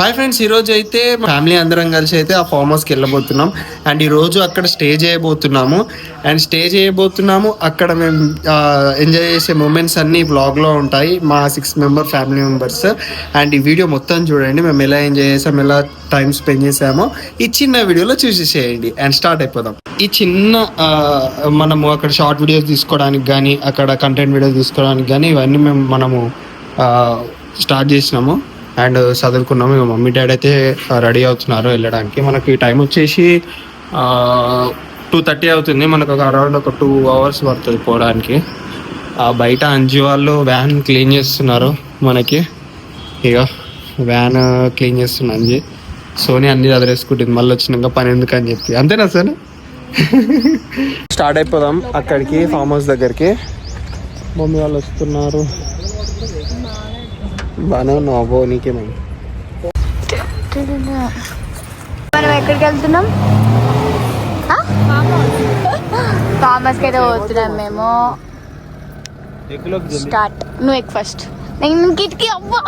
Hi friends ఈరోజు అయితే family అందరం కలిసి అయితే ఆ ఫామ్ హౌస్కి వెళ్ళబోతున్నాం. అండ్ ఈరోజు అక్కడ స్టే చేయబోతున్నాము. అండ్ స్టే చేయబోతున్నాము అక్కడ మేము ఎంజాయ్ చేసే మూమెంట్స్ అన్నీ బ్లాగ్లో ఉంటాయి. మా six member family members and ఈ వీడియో మొత్తం చూడండి మేము ఎలా ఎంజాయ్ చేసాం ఎలా టైం స్పెండ్ చేసామో ఈ చిన్న వీడియోలో చూసేసేయండి అండ్ స్టార్ట్ అయిపోదాం. ఈ చిన్న మనము అక్కడ షార్ట్ వీడియోస్ తీసుకోవడానికి కానీ అక్కడ కంటెంట్ వీడియోస్ తీసుకోవడానికి కానీ ఇవన్నీ మేము మనము స్టార్ట్ చేసినాము. అండ్ చదువుకున్నాము ఇక మమ్మీ డాడీ అయితే రెడీ అవుతున్నారు వెళ్ళడానికి. మనకి టైం వచ్చేసి టూ థర్టీ అవుతుంది. మనకు ఒక అరౌండ్ ఒక టూ అవర్స్ పడుతుంది పోవడానికి. ఆ, బయట అంజి వాళ్ళు వ్యాన్ క్లీన్ చేస్తున్నారు మనకి. ఇక వ్యాన్ క్లీన్ చేస్తున్నా అంజి. సోని అన్ని చదివేసుకుంటుంది మళ్ళీ వచ్చినాక పని ఎందుకు అని చెప్పి. అంతేనా సార్ స్టార్ట్ అయిపోదాం అక్కడికి ఫామ్ హౌస్ దగ్గరికి. మమ్మీ వాళ్ళు వస్తున్నారు. బాగానే ఉన్నావు అబ్బో నీకేమైంది? మనం ఎక్కడికి వెళ్తున్నాం? ఫార్మర్స్కి అయితే పోతున్నాం మేము. స్టార్ట్ నువ్వు ఎక్ ఫస్ట్ నేను కిటికీ అవ్వా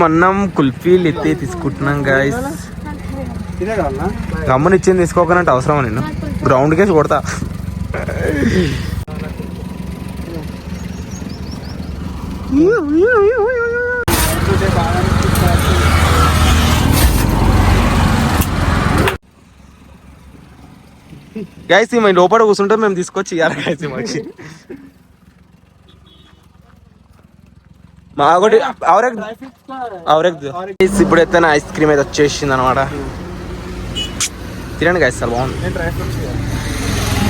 మన్నం కుల్ఫీలు ఎత్తి తీసుకుంటున్నాం గాయస్ గమ్మున ఇచ్చింది తీసుకోకనంటే అవసరం నేను గ్రౌండ్ కేసి కొడతా. గైస్ లోపల కూర్చుంటే మేము తీసుకొచ్చి ఇయ్యాలి గైస్ మాకి మా ఒకటి అవరెక్ అవరెక్ ఇప్పుడు ఎత్తాను ఐస్ క్రీమ్ అయితే వచ్చేసింది అనమాట తినండి గైస్ చాలా బాగుంది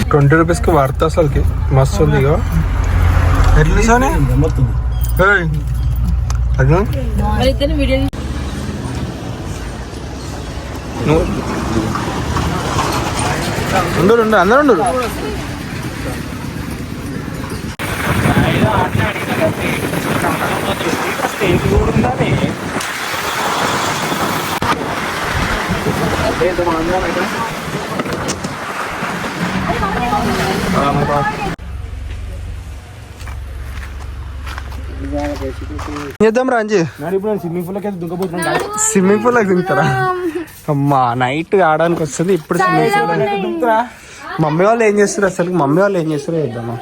ట్వంటీ రూపీస్కి వర్త్ అసలుకి మస్తు ఉంది ఇగో ఎట్లా సోని ఏయ్. అట్లా? నువ్వు చేద్దాం రాంజీ స్విమ్మింగ్ పూల్ అయితే దుంకపోతున్నాం స్విమ్మింగ్ పూల్ దిగుతారా అమ్మా నైట్ ఆడడానికి వస్తుంది ఇప్పుడు స్విమ్మింగ్ పూల్ మమ్మీ వాళ్ళు ఏం చేస్తారు అసలు మమ్మీ వాళ్ళు ఏం చేస్తారో చేద్దామా?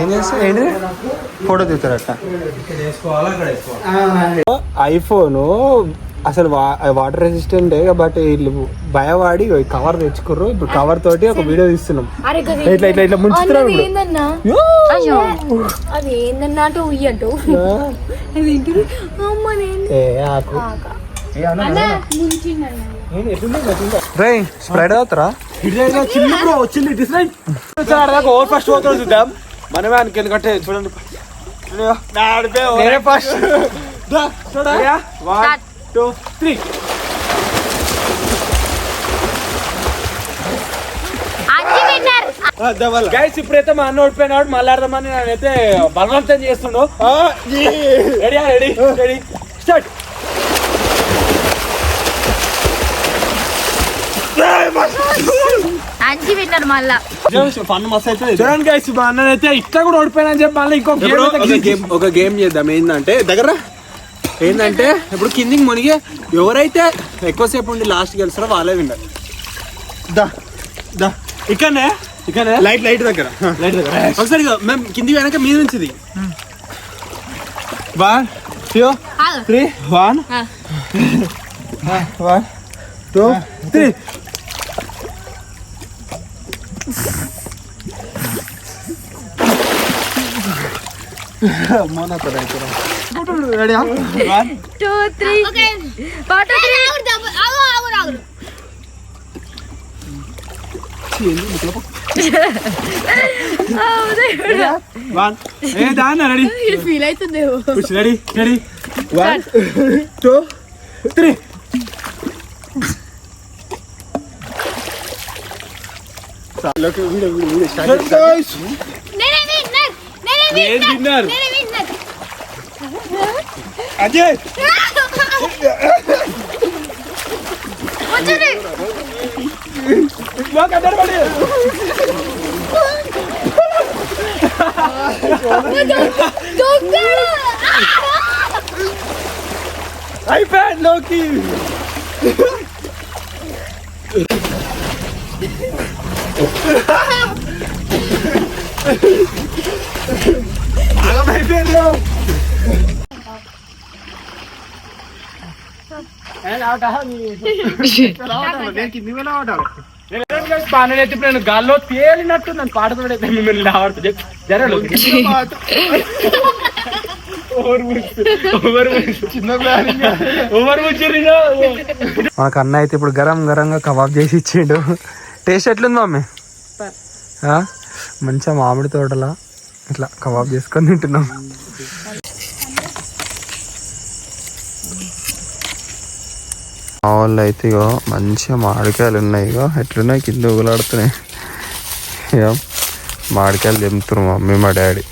ఏం చేస్తారు ఏంటి ఫోటో దిగుతారట. ఐఫోన్ అసలు వాటర్ రెసిస్టెంట్ బట్ వీళ్ళు భయవాడి కవర్ తెచ్చుకుర్రు. ఇప్పుడు కవర్ తోటి ఒక వీడియో తీస్తున్నాం. ఇట్లా ఇట్లా ఇట్లా ముంచుతున్నాం ఇప్పుడు. ఏందన్నా? అయ్యో! అది ఏందన్నా అటు ఉయ్యటు రే స్ప్రెడ్ అవుతారా? ఓవర్ ఫస్ట్ పోతాడు చూద్దాం. మనమే అనుకు ఎందుకంటే చూడండి. నేనే first one two three guys ఇప్పుడైతే మా అన్న ఓడిపోయినాడు. మళ్ళీ ఆడదామని నేనైతే బలవంతం చేస్తుండు. Ready ready ready start Anji winner మళ్ళా. ఫన్ మస్తు అయితే చూడండి గైస్ మా అన్న అయితే ఇట్లా కూడా ఓడిపోయినా అని చెప్పి మళ్ళీ ఇంకో గేమ్ ఒక గేమ్ చేద్దాం. ఏంటంటే దగ్గర ఏంటంటే ఇప్పుడు కిందికి మునిగి ఎవరైతే ఎక్కువసేపు ఉండి లాస్ట్ గెలుస్తారో వాళ్ళే విన్నారు దా దా. ఇక్కడనే ఇక్కడనే. లైట్ లైట్ దగ్గర. లైట్ దగ్గర. ఒకసారి మేము కిందికి వెనక మీద నుంచి ఇది. One two three one one two three ready one two three పాట త్రీ వన్ ఏ దాన్న రెడీ ఫీల్ అవుతుందేమో ready ready one two three నేనే విన్నర్ నేనే Ajay! Ajay! Bak kadar bari. Doktor! iPad Loki! అయిపోయాడు లోకి నేను గాల్లో తేలినట్టు నన్ను పాడుతున్నాడైతే మిమ్మల్ని రావడుతుంది జరగదు మాకు అన్న అయితే ఇప్పుడు గరం గరంగా కబాబ్ చేసి ఇచ్చిండు. టేస్ట్ ఎట్లుంది మమ్మీ? ఆ? మంచిగా మామిడి తోటలా ఇట్లా కబాబ్ చేసుకొని తింటున్నాం. మా వాళ్ళు అయితే ఇగో మంచిగా మామిడికాయలు ఉన్నాయి ఇగో. ఎట్లున్నాయి? కింద ఊగులాడుతున్నాయి. ఇగో మామిడికాయలు తెంపుతారు మమ్మీ మా డాడీ.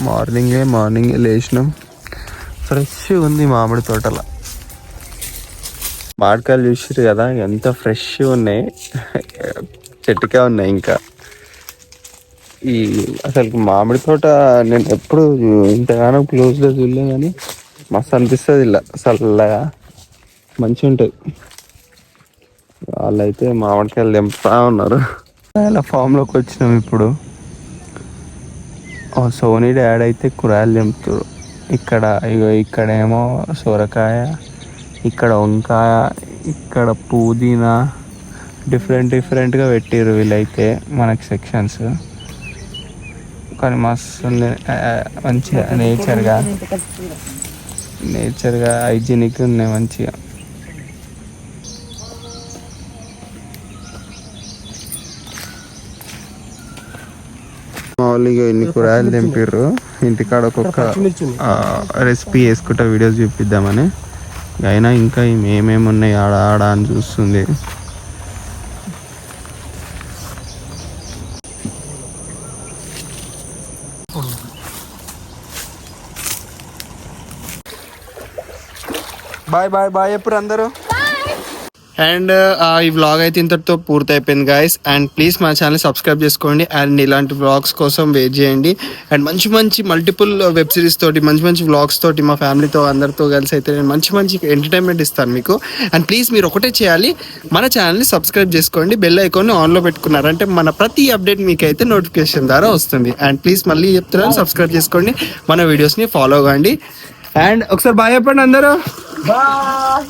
మార్నింగే మార్నింగే లేచినాం. ఫ్రెష్ ఉంది మామిడి తోటలో. మామిడికాయలు చూసారు కదా ఎంత ఫ్రెష్ ఉన్నాయి. చెట్టుకే ఉన్నాయి ఇంకా. ఈ అసలు మామిడి తోట నేను ఎప్పుడు ఇంతగానో క్లోజ్లో చూడలే కానీ మస్తు అనిపిస్తుంది ఇలా. చల్లగా మంచి ఉంటుంది వాళ్ళైతే మామిడికాయలు దింపుతా ఉన్నారు. ఇలా ఫామ్లోకి వచ్చినాం ఇప్పుడు? ఆ సోనీ డాడ్ అయితే కూరగాయలు దింపుతారు ఇక్కడ ఇగో ఇక్కడేమో సొరకాయ ఇక్కడ వంకాయ ఇక్కడ పుదీనా డిఫరెంట్ డిఫరెంట్గా పెట్టారు వీళ్ళైతే మనకి సెక్షన్స్ కానీ మస్తు ఉంది మంచిగా నేచర్గా నేచర్గా హైజీనిక్ ఉన్నాయి మంచిగా. మామూలుగా ఇన్ని కూరగాయలు తెంపిర్రు? ఇంటికాడ ఒక్కొక్క రెసిపీ వేసుకుంటా వీడియోస్ చూపిద్దామని. అయినా ఇంకా ఏమేమి ఉన్నాయి ఆడ ఆడ అని చూస్తుంది. బాయ్ బాయ్ బాయ్ ఎప్పుడు అందరూ? అండ్ ఈ వ్లాగ్ అయితే ఇంతటితో పూర్తి అయిపోయింది గాయస్ అండ్ ప్లీజ్ మా ఛానల్ సబ్స్క్రైబ్ చేసుకోండి. అండ్ ఇలాంటి వ్లాగ్స్ కోసం వెయిట్ చేయండి. అండ్ మంచి మంచి మల్టిపుల్ వెబ్ సిరీస్ తోటి మంచి మంచి వ్లాగ్స్ తోటి మా ఫ్యామిలీతో అందరితో కలిసి అయితే నేను మంచి మంచి ఎంటర్టైన్మెంట్ ఇస్తాను మీకు. అండ్ ప్లీజ్ మీరు ఒకటే చేయాలి. మన ఛానల్ని సబ్స్క్రైబ్ చేసుకోండి. బెల్ ఐకాన్ని ఆన్లో పెట్టుకున్నారంటే మన ప్రతి అప్డేట్ మీకు అయితే నోటిఫికేషన్ ద్వారా వస్తుంది. అండ్ ప్లీజ్ మళ్ళీ చెప్తున్నాను సబ్స్క్రైబ్ చేసుకోండి. మన వీడియోస్ని ఫాలో కాండి. అండ్ ఒకసారి బాయ్ చెప్పండి అందరూ. బాయ్